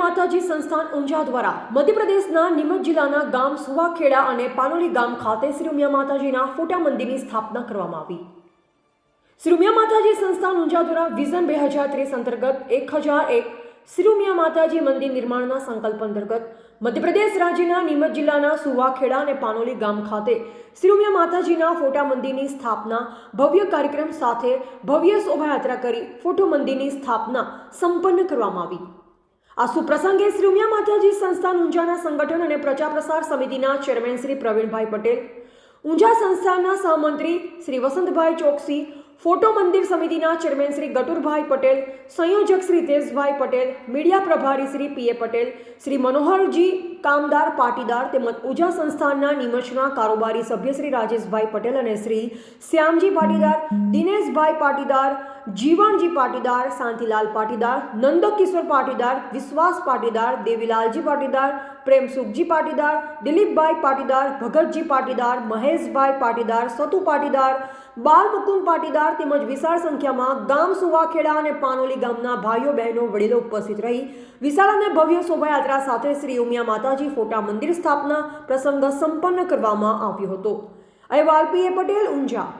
માતાજી સંસ્થાન ઊંઝા દ્વારા મધ્યપ્રદેશના નીમચ જિલ્લાના ગામ સુવાખેડા અને પાનોલી ગામ ખાતે શ્રી ઉમિયા માતાજીના ફોટા મંદિરની સ્થાપના કરવામાં આવી. શ્રી ઉમિયા માતાજી સંસ્થાન ઊંઝા દ્વારા વિઝન બે હજાર ત્રીસ અંતર્ગત એક હજાર એક શ્રી ઉમિયા માતાજી મંદિર નિર્માણના સંકલ્પ અંતર્ગત મધ્યપ્રદેશ રાજ્યના નીમચ જિલ્લાના સુવાખેડા અને પાનોલી ગામ ખાતે શ્રી ઉમિયા માતાજીના ફોટા મંદિરની સ્થાપના, ભવ્ય કાર્યક્રમ સાથે ભવ્ય શોભાયાત્રા કરી ફોટો મંદિરની સ્થાપના સંપન્ન કરવામાં આવી. આ સુપ્રસંગે શ્રી ઉમિયા માતાજી સંસ્થાન ઊંઝાના સંગઠન અને પ્રચાર પ્રસાર સમિતિના ચેરમેન શ્રી પ્રવીણભાઈ પટેલ, ઊંઝા સંસ્થાનના સહમંત્રી શ્રી વસંતભાઈ ચોકસી, ફોટો મંદિર સમિતિના ચેરમેન શ્રી ગટુરભાઈ પટેલ, સંયોજક શ્રી તેજભાઈ પટેલ, મીડિયા પ્રભારી શ્રી પીએ પટેલ, શ્રી મનોહરજી કામદાર પાટીદાર તેમજ ઊંઝા સંસ્થાનના નિમચના કારોબારી સભ્ય શ્રી રાજેશભાઈ પટેલ અને શ્રી શ્યામજી પાટીદાર, દિનેશભાઈ પાટીદાર જીવણજી પાટીદાર, શાંતિલાલ પાટીદાર, નંદકિશોર પાટીદાર, વિશ્વાસ પાટીદાર, દેવીલાલજી પાટીદાર, પ્રેમસુખજી પાટીદાર, દિલીપભાઈ પાટીદાર, ભગતજી પાટીદાર, મહેશભાઈ પાટીદાર, સતુ પાટીદાર, બાલમુકુંદ પાટીદાર તેમજ વિશાળ સંખ્યામાં ગામ સુવાખેડા અને પાનોલી ગામના ભાઈઓ, બહેનો, વડીલો ઉપસ્થિત રહી વિશાળ અને ભવ્ય શોભાયાત્રા સાથે શ્રી ઉમિયા માતાજી ફોટા મંદિર સ્થાપના પ્રસંગ સંપન્ન કરવામાં આવ્યો હતો. અહેવાલ પીએ પટેલ, ઊંઝા